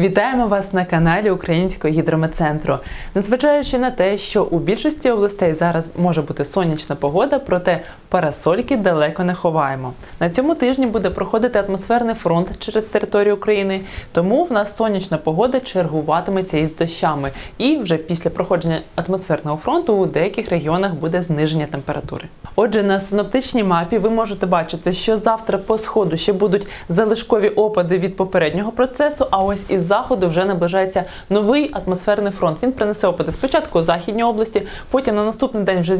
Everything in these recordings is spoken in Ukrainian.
Вітаємо вас на каналі Українського гідрометцентру. Незважаючи на те, що у більшості областей зараз може бути сонячна погода, проте парасольки далеко не ховаємо. На цьому тижні буде проходити атмосферний фронт через територію України, тому в нас сонячна погода чергуватиметься із дощами. І вже після проходження атмосферного фронту у деяких регіонах буде зниження температури. Отже, на синоптичній мапі ви можете бачити, що завтра по сходу ще будуть залишкові опади від попереднього процесу. А ось із заходу вже наближається новий атмосферний фронт. Він принесе опади спочатку у західній області, потім на наступний день вже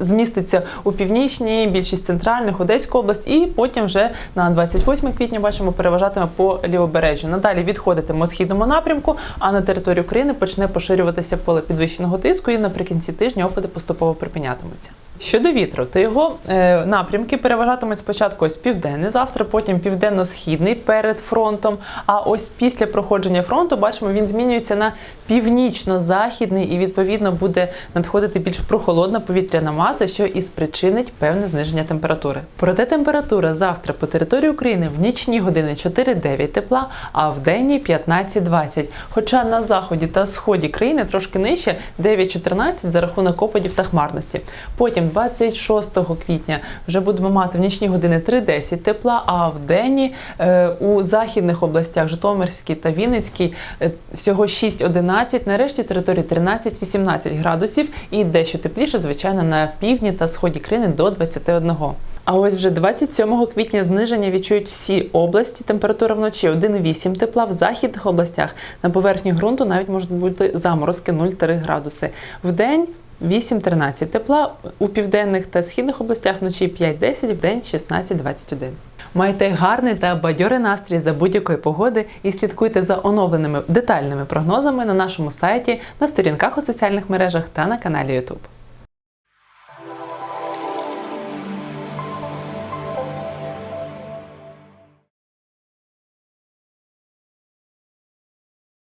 зміститься у північній, більшість центральних, Одеську область, і потім вже на 28 квітня бачимо переважатиме по лівобережжю. Надалі відходитиме у східному напрямку, а на території України почне поширюватися поле підвищеного тиску, і наприкінці тижня опади поступово припинятимуться. Щодо вітру, то його е, напрямки переважатимуть спочатку ось південний завтра, потім південно-східний перед фронтом. А ось після проходження фронту бачимо, він змінюється на північно-західний і відповідно буде надходити більш прохолодна повітряна маса, що і спричинить певне зниження температури. Проте температура завтра по території України в нічні години 4-9 тепла, а в денні 15-20. Хоча на заході та сході країни трошки нижче 9-14 за рахунок опадів та хмарності. Потім 26 квітня вже будемо мати в нічні години 3-10 тепла, а в денні е, у західних областях Житомирській та Вінницькій е, всього 6-11, нарешті території 13-18 градусів і дещо тепліше, звичайно, на півдні та сході країни до 21. А ось вже 27 квітня зниження відчують всі області. Температура вночі 1,8 тепла. В західних областях на поверхні ґрунту навіть можуть бути заморозки 0,3 градуси. В день 8-13 тепла у південних та східних областях вночі 5-10, в день 16-21. Майте гарний та бадьорий настрій за будь-якої погоди і слідкуйте за оновленими детальними прогнозами на нашому сайті, на сторінках у соціальних мережах та на каналі YouTube.